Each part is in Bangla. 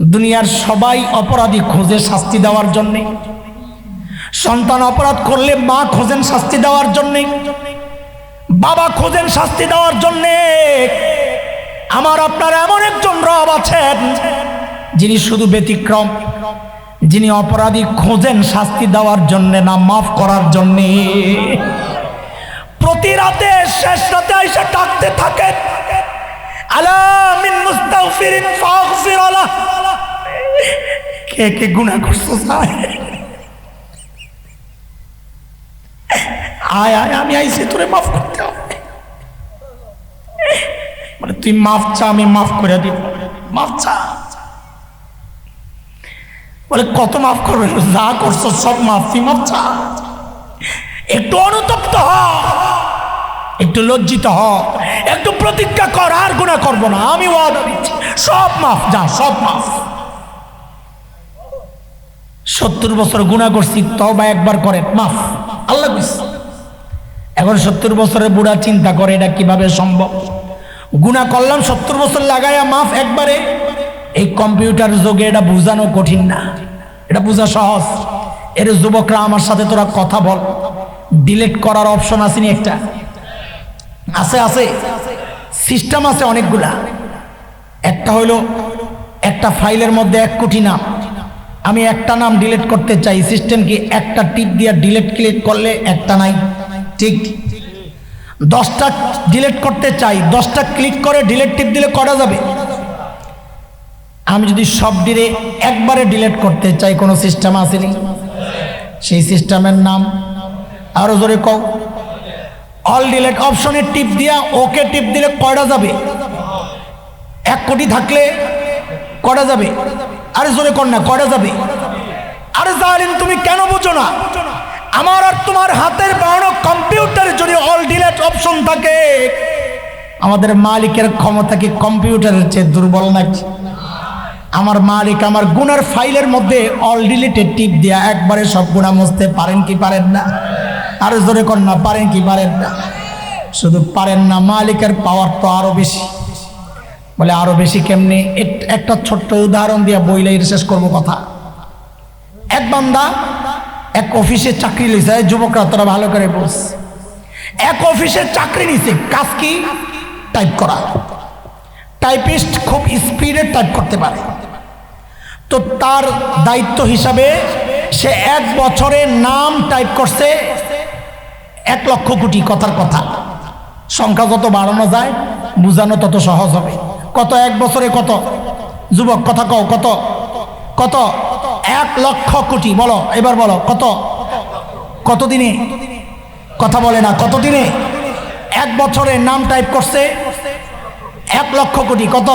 দুনিয়ার সবাই অপরাধী খোঁজে শাস্তি দেওয়ার জন্যে। সন্তান অপরাধ করলে মা খোঁজেন শাস্তি দেওয়ার জন্যে। বাবা খোঁজেন শাস্তি দেওয়ার জন্যে। আমার, আপনার এমন একজন রব আছেন যিনি শুধু ব্যতিক্রম, যিনি অপরাধী খোঁজেন শাস্তি দেওয়ার জন্যে না, মাফ করার জন্যে। প্রতি রাতে, শেষ রাতে এসে ডাকতে থাকেন। কে কে করছ আয় আয়, আমি তোরে মাফ করতে হবে। মানে তুই মাফ চা, আমি মাফ করে দিব। মাফ চা। বলে, কত মাফ করবে? যা করছ সব মাফ মাফ চা। একটু অনুতপ্ত একটু লজ্জিত হ, একটু প্রতিজ্ঞা কর, আর গুণা করব না। আমি ওয়াদা দিচ্ছি, সব মাফ, যা, সব মাফ। সত্তর বছর গুণা করছি তবা একবার করে মাফ। আল্লাহ। এখন সত্তর বছরের বুড়া চিন্তা করে এটা কীভাবে সম্ভব? গুণা করলাম, সত্তর বছর লাগাইয়া মাফ একবারে। এই কম্পিউটার যোগে এটা বোঝানো কঠিন না। এটা বোঝা সহজ। এর যুবকরা আমার সাথে তোরা কথা বল। ডিলিট করার অপশন আসেনি একটা? আছে আছে। সিস্টেম আছে অনেকগুলা। একটা হইল, একটা ফাইলের মধ্যে এক কোটি নাম। আমি একটা নাম ডিলিট করতে চাই। সিস্টেম কি একটা টিপ দিয়ে ডিলিট ক্লিক করলে একটা নাই? ঠিক। দশটা ডিলিট করতে চাই। দশটা ক্লিক করে ডিলিট টিপ দিলে করা যাবে? আমি যদি সব ডিলে একবারে ডিলিট করতে চাই, কোনো সিস্টেম আসেনি? সেই সিস্টেমের নাম আরও জোরে কও। অল ডিলেট অপশনে টিপ দিয়া ওকে টিপ দিলে কয়টা যাবে? এক কোটি থাকলে কয়টা যাবে? আরে জোরে কর না, কয়টা যাবে? আরে জালিম, তুমি কেন বুঝো না? আমার আর তোমার হাতের বানানো কম্পিউটারে যদি অল ডিলেট অপশন থাকে, আমাদের মালিকের ক্ষমতা কি কম্পিউটারের চেয়ে দুর্বল নাকি? আমার মালিক আমার গুনার ফাইলের মধ্যে অল ডিলিটেড টিপ দিয়া একবারে সব গুণা মুছতে পারেন কি পারেন না? আরও জোরে কর না, পারেন কি পারেন না। শুধু পারেন না, মালিকের পাওয়ার তো আরও বেশি। বলে আরও বেশি কেমনি? এক- একটা ছোট্ট উদাহরণ দিয়ে বইলে শেষ করব কথা। এক বান্দা এক অফিসে চাকরি লিছে যুবকরা তোরা ভালো করে বস এক অফিসে চাকরি নিছে, কাজ কি? টাইপ করা। টাইপিস্ট খুব স্পিডে টাইপ করতে পারে। তো তার দায়িত্ব হিসাবে সে এক বছরে নাম টাইপ করছে এক লক্ষ কোটি কথার কথা। সংখ্যা যত বাড়ানো যায়, বোঝানো তত সহজ হবে। কত এক বছরে কত? যুবক, কথা কও, কত? কত? এক লক্ষ কোটি, বলো, এবার বলো, কত? কত দিনে কথা বলে না কত দিনে এক বছরে নাম টাইপ করছে, এক লক্ষ কোটি, কত?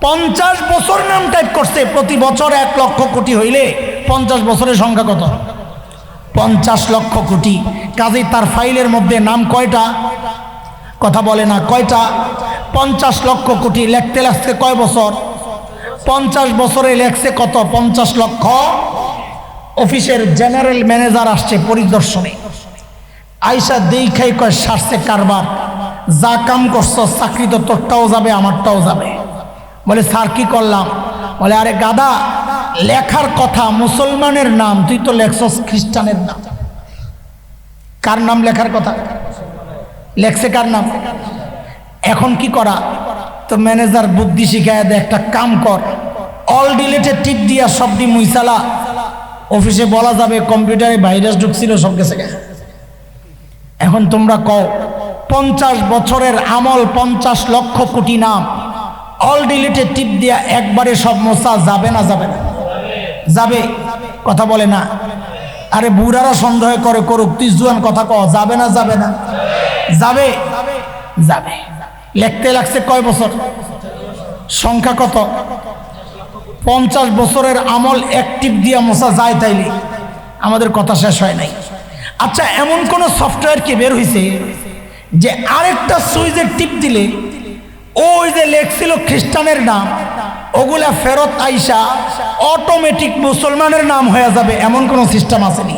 পঞ্চাশ বছর নাম টাইপ করছে, প্রতি বছর এক লক্ষ কোটি হইলে পঞ্চাশ বছরের সংখ্যা কত? পঞ্চাশ লক্ষ কোটি। কাজেই তার ফাইলের মধ্যে নাম কয়টা? কথা বলে না, কয়টা? পঞ্চাশ লক্ষ কোটি লেখতে লেখতে কয় বছর? পঞ্চাশ বছরে লেখছে কত? পঞ্চাশ লক্ষ। অফিসের জেনারেল ম্যানেজার আসছে পরিদর্শনে। আইসা দেখাই কয়, সারছে কারবার। যা কাম করছ, চাকরি তো তোরটাও যাবে, আমারটাও যাবে। বলে, স্যার, কি করলাম? বলে, আরে গাদা, লেখার কথা মুসলমানের নাম, তুই তো লেখছস খ্রিস্টানের নাম। কার নাম লেখার কথা? লেখছে কার নাম? এখন কি করা? তো ম্যানেজার বুদ্ধি শিখায় দে, একটা কাম কর। অল ডিলেটেড টিপ দিয়া সব দি মুইসালা অফিসে বলা যাবে, কম্পিউটারে ভাইরাস ঢুকছিল সব গেছে এখন তোমরা কও, পঞ্চাশ বছরের আমল পঞ্চাশ লক্ষ কোটি নাম। অল ডিলিটে টিপ দিয়া একবারে সব মোছা যাবে না যাবে না? যাবে? কথা বলে না? আরে বুড়ারা সন্দেহ করে, করুক তুই জুয়ান কথা কও, যাবে না যাবে না? যাবে? যাবে। লিখতে লাগছে কয় বছর? সংখ্যা কত? পঞ্চাশ বছরের আমল অ্যাক্টিভ দিয়া মশা যায় তাইলে। আমাদের কথা শেষ হয় নাই। আচ্ছা এমন কোন সফটওয়্যার কি বের হয়েছে যে আরেকটা সুইচের টিপ দিলে ওই যে লেখছিল খ্রিস্টানের নাম ওগুলা ফেরত আইসা অটোমেটিক মুসলমানের নাম হয়ে যাবে, এমন কোন সিস্টেম আসেনি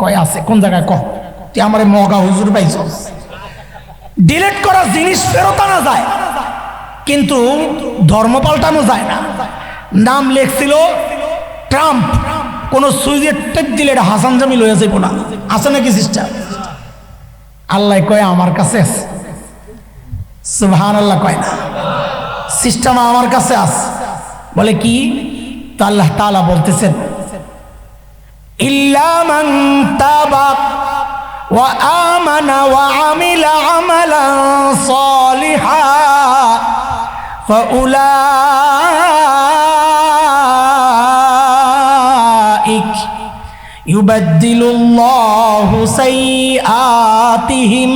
কয় আছে? কোন জায়গায় কহ তুই আমার মগা হুজুর পাইছ। ডিলেট করা জিনিস ফেরত আনা যায়, কিন্তু ধর্ম পাল্টানো যায় না। নাম লেখছিল ট্রাম্প। কোন সুইজের দিলে এটা হাসান জামি লইয়া যাইব না। আছে নাকি সিস্টার আল্লাহ কয়, আমার কাছে সুবহান আল্লাহ কয় না। সিস্টেম আমার কাছে আছে বলে কি তা আল্লাহ তাআলা বলতেছেন ইল্লা মান তাবা ওয়া আমানা ওয়া আমিলা আমালান সালিহা فأولئك يبدل الله سيئاتهم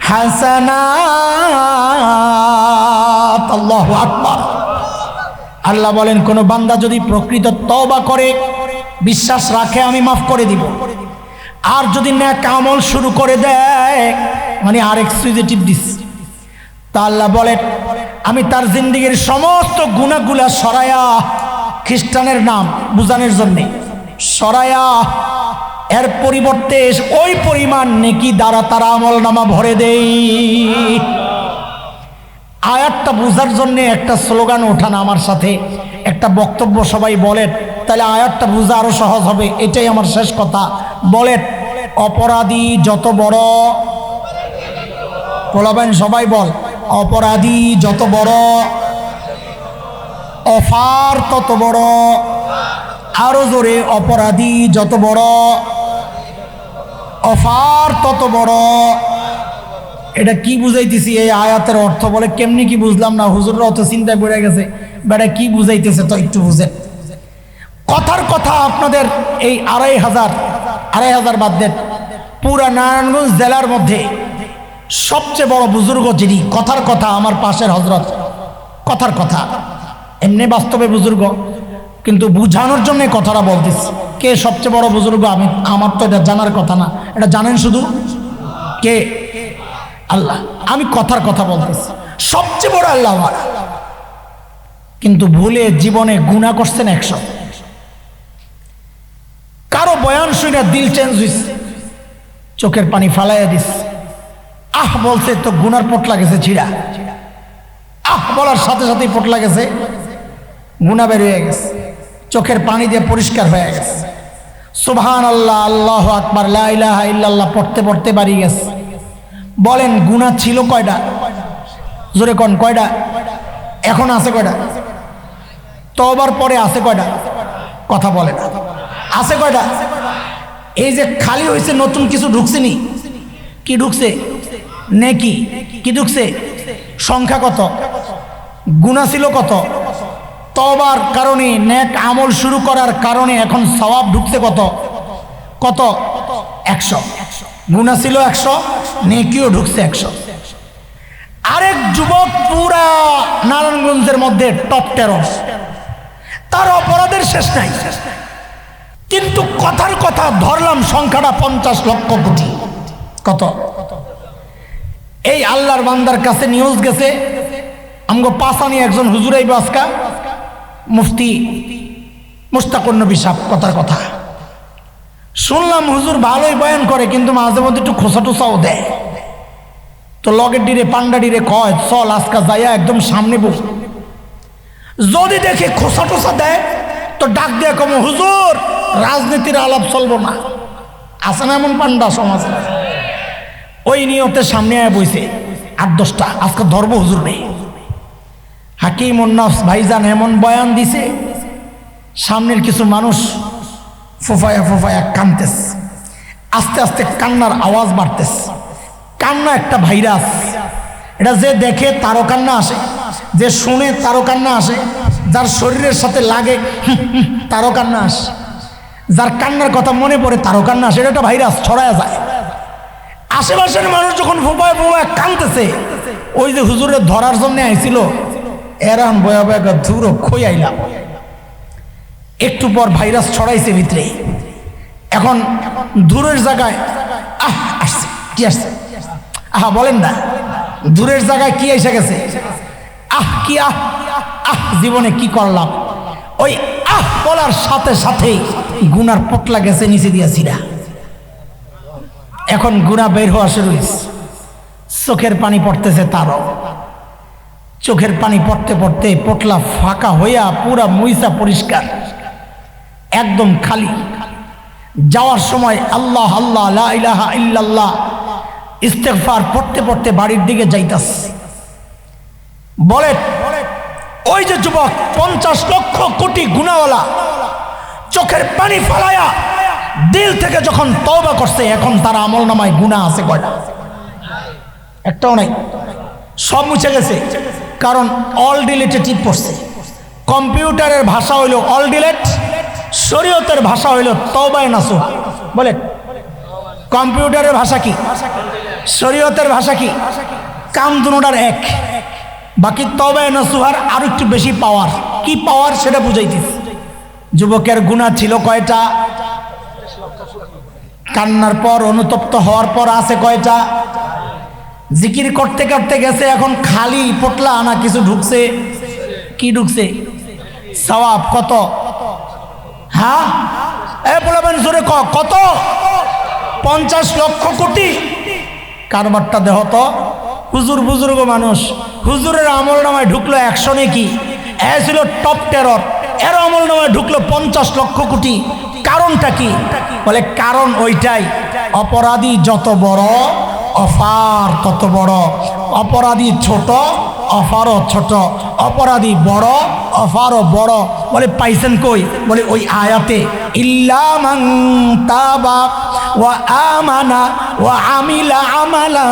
حسنات আল্লাহ আকবার। আল্লাহ বলেন, কোনো বান্দা যদি প্রকৃত তবা করে, বিশ্বাস রাখে, আমি মাফ করে দিব। আর যদি ন্যাক আমল শুরু করে দেয় মানে আর সুইজেটিভ দিস। তা আল্লাহ বলেন আমি তার জিন্দিগির সমস্ত গুণাগুলা সরায়া খ্রিস্টানের নাম বুঝানোর জন্যে সরায়া, এর পরিবর্তে ওই পরিমাণ নেকি দ্বারা তারা আমল নামা ভরে দেয় আয়াতটা বোঝার জন্য একটা স্লোগান ওঠান আমার সাথে। একটা বক্তব্য সবাই বলেন, তাহলে আয়াতটা বোঝা আরও সহজ হবে, এটাই আমার শেষ কথা। বলেন, অপরাধী যত বড় পোলাবেন সবাই বল, অপরাধী যত বড়, অফার তত বড়, আরও জোরে, অপরাধী যত বড়, অফার তত বড় এটা কি বুঝাইতেছি? এই আয়াতের অর্থ বলে কেমনি কি বুঝলাম না? হুজুররা অত চিন্তায় পড়ে গেছে। বেটা, কি বুঝাইতেছে তো একটু বুঝেন। কথার কথা আপনাদের এই আড়াই হাজার আড়াই হাজার বাদ দেন। পুরা নারায়ণগঞ্জ জেলার মধ্যে সবচেয়ে বড় বুজুর্গ যিনি, কথার কথা আমার পাশের হজরত কথার কথা। এমনি বাস্তবে বুজুর্গ, কিন্তু বুঝানোর জন্য কথাটা বলতেছি। কে সবচেয়ে বড় বুজুর্গ? আমি, আমার তো এটা জানার কথা না। এটা জানেন শুধু? কে? আল্লাহ, আমি কথার কথা বলতেছি। সবচেয়ে বড় আল্লাহ আমার। কিন্তু ভুলে জীবনে গুণা করছেন একশো। কারও বয়ান শুনে দিল চেঞ্জ হয়েছে চোখের পানি ফালাইয়া দিস আহ, বলছে তো গুনার পটলা গেছে ছিড়া। আহ, বলার সাথে সাথেই পটলা গেছে গুণা বের হয়ে গেছে। চোখের পানি দিয়ে পরিষ্কার হয়ে গেছে। সুবহান আল্লাহ আল্লাহ আকবার লাইলাহা ইল্লাল্লাহ, পড়তে পড়তে বাড়ি গেছে। বলেন, গুণা ছিল কয়টা? জোরে কন, কয়টা? এখন আছে কয়টা? তবার পরে আছে কয়টা? কথা বলে না। আছে কয়টা? এই যে খালি হয়েছে নতুন কিছু ঢুকছে নি কি ঢুকছে? নেকি। কি ঢুকছে? সংখ্যা কত? গুণা ছিল কত? তবার কারণে, নেক আমল শুরু করার কারণে এখন সবাব ঢুকছে কত? কত? একশো। গুণা ছিল একশো, নেকিও ঢুকছে একশো। আরেক যুবক পুরা নারায়ণগঞ্জের মধ্যে টপ টেরস তার অপরাধের শেষ নাই। কিন্তু কথার কথা ধরলাম সংখ্যাটা পঞ্চাশ লক্ষ কোটি। কত? এই আল্লাহর বান্দার কাছে নিউজ গেছে। আমগো পাশানি একজন হুজুর এই বাসকা মুফতি মুস্তাকুর সাহ কথার কথা। শুনলাম হুজুর ভালোই বয়ান করে, কিন্তু মাঝে মধ্যে একটু খোসা টোসাও দেয়। তো লগের ডিরে, পান্ডা ডিরে কয়, চল আজকা যাইয়া একদম সামনে বস যদি দেখে খোসা টোসা দেয়, তো ডাক দিয়ে কম, হুজুর, রাজনীতির আলাপ চলবো না। আছে না এমন পান্ডা সমাজে? ওই নিয়তে সামনে আয় বইছে, আট দশটা, আজকে ধর্ম হুজুর নেই। হাকিম উন্নাস ভাইজান এমন বয়ান দিছে, সামনের কিছু মানুষ ফোফায়া ফোফায়া কানতেস। আস্তে আস্তে কান্নার আওয়াজ বাড়তেস। কান্না একটা ভাইরাস। এটা যে দেখে তারও কান্না আসে, যে শুনে তারও কান্না আসে, যার শরীরের সাথে লাগে তারও কান্না আসে। যার কান্নার কথা মনে পড়ে তারও কান্না আসে। এটা একটা ভাইরাস, ছড়ায় যায়। আশেপাশের মানুষ যখন ফোপায় ফোপায় কানতেছে, ওই যে হুজুরে ধরার জন্য আইছিল এরান বয়া বয়া ধুর খই আইলাম একটু পর ভাইরাস ছড়াইছে ভিতরে। এখন দূরের জায়গায়, আহ, আসছে, কি আসছে? আহা, বলেন না। দূরের জায়গায় কি এসে গেছে? আহ, কি আহ আহ, জীবনে কি করলাম? ওই আহ বলার সাথে সাথেই গুনার পটলা গেছে নিচে দিয়া সিরা এখন গুণা বের হওয়া শুরু হয়েছে চোখের পানি পড়তেছে তারও। চোখের পানি পড়তে পড়তে পটলা ফাঁকা হইয়া পুরা মুইসা পরিষ্কার। একদম খালি। যাওয়ার সময় আল্লাহ আল্লাহ, লা ইলাহা ইস্তেগফার পড়তে পড়তে বাড়ির দিকে যাইতাস। বলে, ওই যে যুবক, পঞ্চাশ লক্ষ কোটি গুণাওয়ালা, চোখের পানি ফালায়া দিল থেকে যখন তওবা করছে, এখন তার আমল নামায় গুণা আছে কয়টা? একটাও নাই। সব মুছে গেছে, কারণ অল ডিলেটে টিপ পড়ছে। কম্পিউটারের ভাষা হইল অল ডিলেট শরীয়তের ভাষা হইল তওবায় নাসু বলে কম্পিউটারের ভাষা কি? শরীয়তের ভাষা কি? কাম দুটার এক। বাকি তবায় নসুহার আরও একটু বেশি পাওয়ার। কি পাওয়ার সেটা বুঝাইতিস যুবকের গুণা ছিল কয়টা? কান্নার পর, অনুতপ্ত হওয়ার পর আছে কয়টা? জিকির করতে করতে গেছে, এখন খালি, পটলা আনা কিছু ঢুকছে? কি ঢুকছে? সওয়াব কত? হ্যাঁ? এ বলবেন জোরে ক, কত? পঞ্চাশ লক্ষ কোটি। কারবারটা দেহ তো। হুজুর বুজুর্গ মানুষ, হুজুরের আমল নামায় ঢুকলো একশো নাকি। এ ছিল টপ টেরর এর আমল নামায় ঢুকলো পঞ্চাশ লক্ষ কোটি। কারণটা কি? বলে, কারণ ওইটাই। অপরাধী যত বড়, অফার তত বড়। অপরাধী ছোট অফারও ছোট অপরাধী বড় অফারও বড় বলে পাইছেন কই বলে ওই আয়াতে ইল্লামাং তাবা ওয়া আমানা ওয়া আমিলা আমালা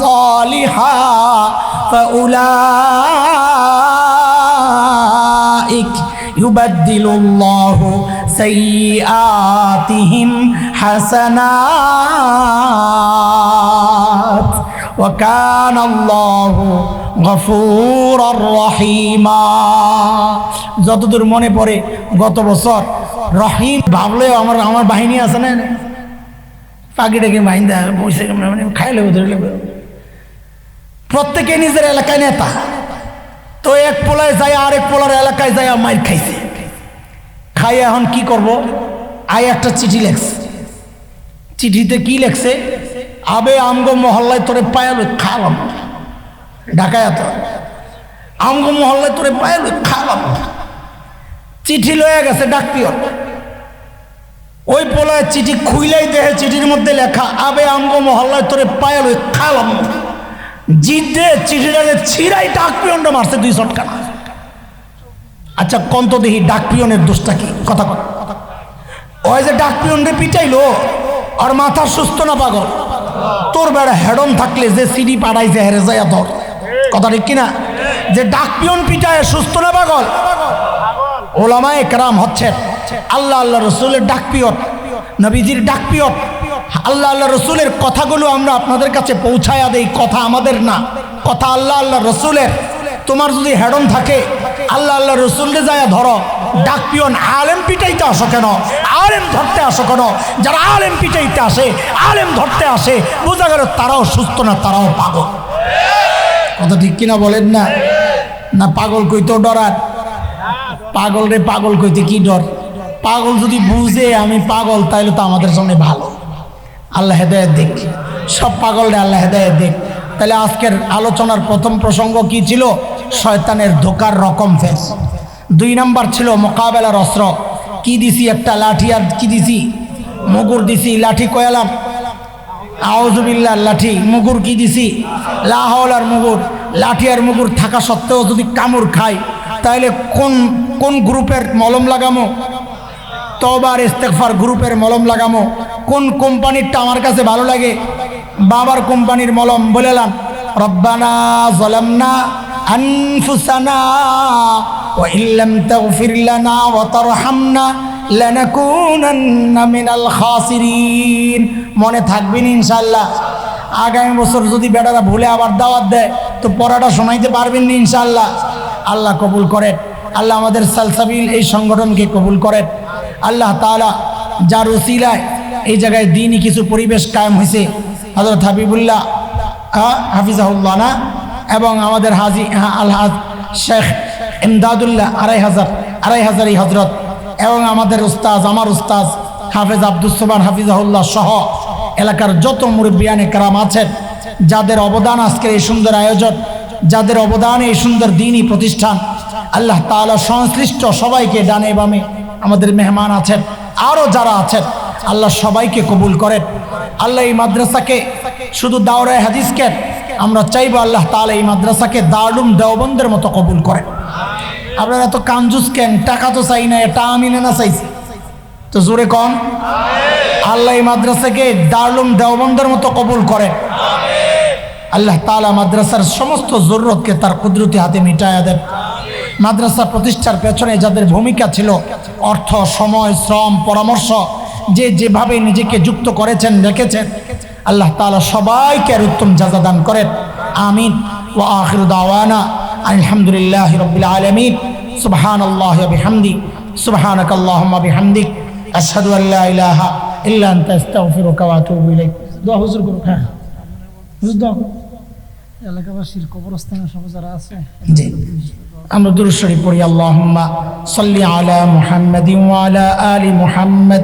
সালিহা فأولئك يبدل الله سيئاتهم حسنات وكان الله غفورا رحيما যতদূর মনে পড়ে গত বছর রহিম ভাবলেও আমার আমার বাহিনী আছে না পাখিটাকে বাহিনী বসে মানে খাইলে ধরলে প্রত্যেকে নিজের এলাকায় নেতা তো এক পোলায় যায় আরেক পোলার এলাকায় যায় মাইর খাইছে খাই এখন কি করব আই একটা চিঠি লেখছে চিঠিতে কি লেখছে আবে আমগো মহল্লায় তোরে পায়ালো খালাম ঢাকায় এত। আমগো মহল্লায় তোরে পায়ালো খালাম চিঠি লয়ে গেছে ডাকপিয়র ওই পোলায় চিঠি খুইলাই দেহে চিঠির মধ্যে লেখা, আবে আমগো মহল্লায় তোরে পায়ালো খালাম জিদে চিঠিটাকে ছিঁড়াই ডাক পিয়নটা মারছে দুই শটকা আচ্ছা কন্ত দেখি ডাক পিয়নের দোষটা কি? কথা কথা ওই যে ডাক পিয়নরে পিটাইলো, আর মাথা সুস্থ না পাগল? তোর বেড়া হেডন থাকলে যে সিডি পাড়াইছে হেরে যায় তোর কথা ঠিক কিনা? যে ডাক পিয়ন পিটায় সুস্থ না পাগল? ওলামা একরাম হচ্ছেন। আল্লাহ আল্লাহ রসুলের ডাক পিয়ন। নবীজির ডাক পিয়ন। আল্লাহ আল্লাহ রসুলের কথাগুলো আমরা আপনাদের কাছে পৌঁছায়া দেই, কথা আমাদের না। কথা আল্লাহ আল্লাহ রসুলের। তোমার যদি হেডন থাকে আল্লাহ আল্লাহ রসুলকে যায় ধরো, ডাক পিয়ন আলেম পিটাইতে আসো কেন? আলেম ধরতে আসো কেন? যারা আলেম পিটাইতে আসে, আলেম ধরতে আসে, বোঝা গেল তারাও সুস্থ না তারাও পাগল। কথা ঠিক কিনা বলেন না? না পাগল কইতেও ডরার পাগল রে পাগল কইতে কি ডর? পাগল যদি বুঝে আমি পাগল, তাইলে তো আমাদের সামনে ভালো। আল্লাহ হেদায়ত দেখ। সব পাগল রে আল্লাহ হেদায়ত দেখ। তাহলে আজকের আলোচনার প্রথম প্রসঙ্গ কি ছিল? শয়তানের ধোকার রকম ফেস দুই নাম্বার ছিল মোকাবেলার অস্ত্র। কি দিছি একটা লাঠি আর কি দিছি? মুগুর দিছি, লাঠি কয়ালাম। আউজুবিল্লার লাঠি, মুগুর কি দিছি? লাহল আর মুগুর। লাঠি আর মুগুর থাকা সত্ত্বেও যদি কামড় খায় তাহলে কোন কোন গ্রুপের মলম লাগামো? তবার ইস্তেকফার গ্রুপের মলম লাগামো? কোন কোম্পানিরটা আমার কাছে ভালো লাগে? বাবার কোম্পানির মলম বলেলাম, রব্বানা জলামনা মনে থাকবেন ইনশাল্লাহ আগামী বছর যদি বেটারা ভুলে আবার দাওয়াত দেয়, তো পড়াটা শোনাইতে পারবেন না ইনশাল্লাহ আল্লাহ কবুল করেন। আল্লাহ আমাদের সালসাবিল এই সংগঠনকে কবুল করেন। আল্লাহ তালা যার উসিলায় এই জায়গায় দিনই কিছু পরিবেশ কায়েম হয়েছে হজরত হাবিবুল্লাহ হাফিজাহুল্লাহ না? এবং আমাদের হাজি আলহাজ শেখ ইমদাদুল্লাহ আড়াই হাজার আড়াই হাজার এই হজরত এবং আমাদের উস্তাজ আমার উস্তাজ হাফেজ আব্দুসমান হাফিজাহুল্লাহ সহ এলাকার যত মুরব্বিয়ানে কারাম আছেন, যাদের অবদান আজকের এই সুন্দর আয়োজন, যাদের অবদানে এই সুন্দর দিনই প্রতিষ্ঠান, আল্লাহ তাআলা সংশ্লিষ্ট সবাইকে ডানে বামে আমাদের মেহমান আছেন আরও যারা আছেন, আল্লাহ সবাইকে কবুল করেন। আল্লাহ এই মাদ্রাসাকে শুধু দাওরায় হাদিসকে আমরা চাইব আল্লাহ তাআলা এই মাদ্রাসাকে দারুম দেওবন্দের মতো কবুল করেন। আপনারা এত কাঞ্জুস কেন? টাকা তো চাই না, এটা আমি না চাইছি। তো জোরে কন। আল্লাহ এই মাদ্রাসাকে দারুম দেওবন্দের মতো কবুল করেন। আল্লাহ তালা মাদ্রাসার সমস্ত জরুরতকে তার কুদরতি হাতে মিটায়া দেন। মাদ্রাসা প্রতিষ্ঠার পেছনে যাদের ভূমিকা ছিল, অর্থ, সময়, শ্রম, পরামর্শ, যে যেভাবে নিজেকে যুক্ত করেছেন রেখেছেন আল্লাহ তালা সবাইকে আর উত্তম যাজা দান করেন। আমিন। ও আখির দাওয়ানা আলহামদুলিল্লাহ রবিল আলমিন। সুবহান আল্লাহ বিহামদি। সুবহানাক আল্লাহুম্মা বিহামদিক। আশহাদু আল্লা ইলাহা ইল্লা আনতা আস্তাগফিরুকা ওয়া আতুবু ইলাইক। দোয়া হুজুর করুক হ্যাঁ। হুজুর দোয়া এলাকাবাসীর কবরস্থানে সব যারা আছে জি। আমরা দুরূদ শরীফ পড়ি আল্লাহুম্মা সাল্লি আলা মুহাম্মাদিন ওয়া আলা আলি মুহাম্মাদ।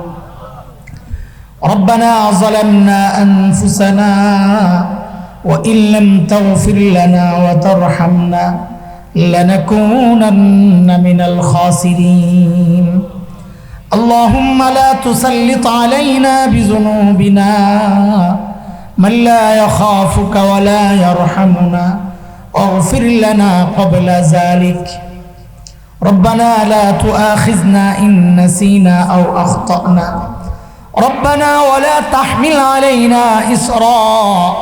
ربنا ظلمنا أنفسنا وإن لم تغفر لنا وترحمنا لنكونن من الخاسرين. اللهم لا تسلط علينا بذنوبنا من لا يخافك ولا يرحمنا. واغفر لنا قبل ذلك. ربنا لا تؤاخذنا إن نسينا أو أخطأنا. ربنا ولا تحمل علينا إسرا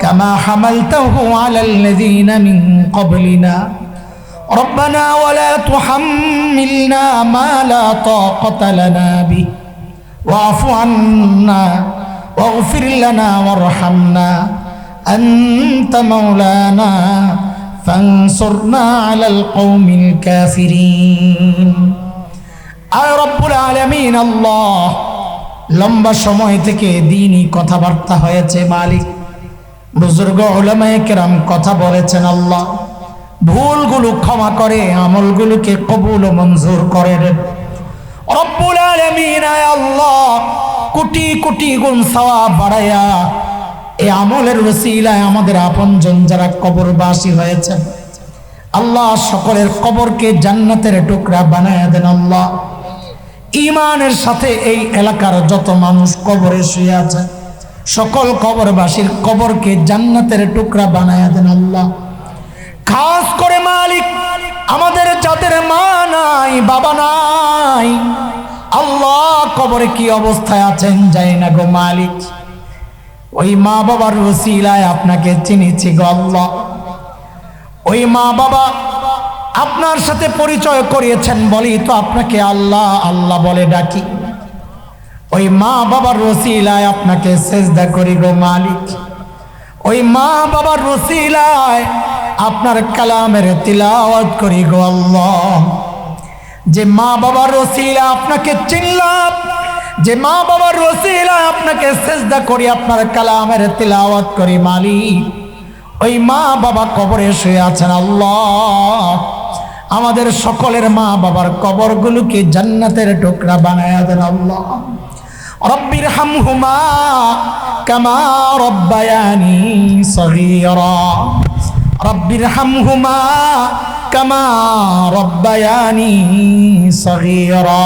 كما حملته على الذين من قبلنا. ربنا ولا تحملنا ما لا طاقة لنا به. واعف عنا واغفر لنا وارحمنا. أنت مولانا فانصرنا على القوم الكافرين. يا رب العالمين الله লম্বা সময় থেকে দিনই কথাবার্তা হয়েছে মালিক। বুজুর্গ ওলামায়ে কেরাম কথা বলেছেন আল্লাহ। ভুলগুলো ক্ষমা করে, আমলগুলোকে কবুল মঞ্জুর করেন আল্লাহ এই আমলের আমাদের আপনজন যারা কবরবাসী আল্লাহ সকলের কবরকে জান্নাতের টুকরা বানায়া দেন আল্লাহ। ইমানের সাথে এই এলাকার যত মানুষ কবরে শুয়ে আছে, সকল কবরবাসীর কবরকে জান্নাতের টুকরা বানায়া দেন আল্লাহ। খাস করে মালিক, আমাদের যাদের মা নাই, বাবা নাই, আল্লাহ কবরে কি অবস্থায় আছেন যাই না গো মালিক। ওই মা বাবার রসিলায় আপনাকে চিনেছি গো আল্লাহ। ওই মা বাবা আপনার সাথে পরিচয় করিয়েছেন বলি তো আপনাকে আল্লাহ আল্লাহ বলে ডাকি। ওই মা বাবার রসিলায় আপনাকে সেজদা করি গো মালিক। ওই মা বাবার রসিলায় আপনার কালামের তিলাওয়াত করি গো আল্লাহ। যে মা বাবার রসিলা আপনাকে চিনলাম, যে মা বাবার রসিলা আপনাকে সেজদা করি, আপনার কালামের তিলাওয়াত করি মালিক। ওই মা বাবা কবরে শুয়ে আছেন আল্লাহ। আমাদের সকলের মা বাবার কবরগুলোকে জান্নাতের টুকরা বানায়া দেন আল্লাহ। রব্বির হামহুমা কামা রব্বায়ানি সগীরা। রব্বির হামহুমা কামা রব্বায়ানি সগীরা।